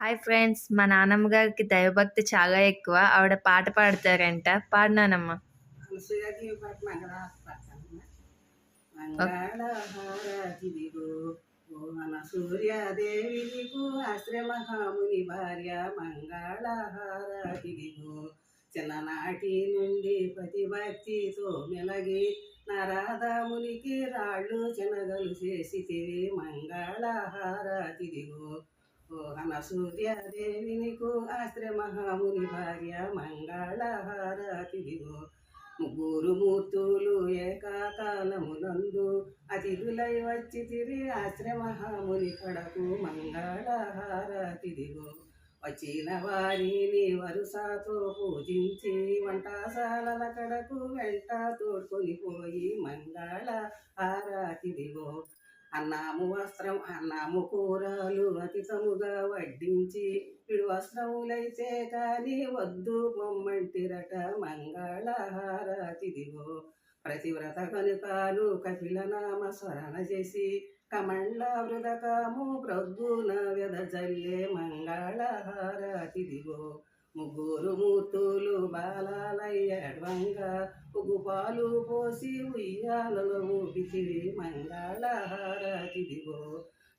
Hi friends మా నాన్నమ్మ గారికి దైవభక్తి చాలా ఎక్కువ. ఆవిడ పాట పాడతారంట. పాడినానమ్మ అనసూయకి పాట భార్య మంగళహారతిదిగో. చిన్ననాటి నుండి పతి భక్తితో మెలగి నరాధమునికి రాళ్ళు చెనగలు చేసి మంగళహారతిదిగో. ఓ అనసూర్యాదేవి నీకు ఆశ్రమహాముని భార్య మంగళహారతిదిగో. ముగ్గురు మూర్తులు ఏకాకాలమునందు అతిథులై వచ్చి తిరి ఆశ్రమహాముని కడకు మంగళహారతిదిగో. వచ్చిన వారిని వరుసతో పూజించి వంటశాలల కడకు వెంట తోడుకొని పోయి మంగళ హారతిదిగో అన్నాము వస్త్రం అన్నాము కూరలు అతితముగా వడ్డించి ఇడు వస్త్రములైతే కాని వద్దు బొమ్మంటిరట మంగళహారతిదిగో ప్రతివ్రత కనుకాను కపిల నామ స్మరణ చేసి కమండ వృదకాము ప్రొద్దున వెదజల్లే మంగళహారతిదిగో ముగ్గురు మూతులు బాలయ్యడ్వంగా ఉగు పాలు పోసి ఉయ్యాలలో ఊపిచిడి మంగళహారతిదిగో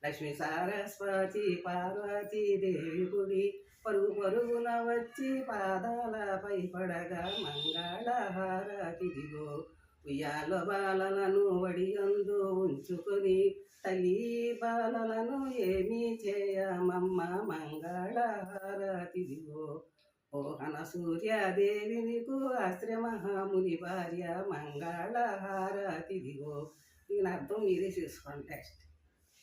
లక్ష్మీ సరస్వతి పార్వతి దేవి గుడి పరుగు పరుగున వచ్చి పాదాలపై పడగా మంగళహారతిదిగో ఉయ్యాల బాలలను వడియందు ఉంచుకొని తల్లి బాలలను ఏమీ చేయమమ్మ మంగళహారతిదిగో సూర్య సూర్యాదేవి నీకు ఆశ్రమహాముని భార్య మంగళహారతిదిగో దీని అర్థం మీరే చూసుకోండి టెక్స్ట్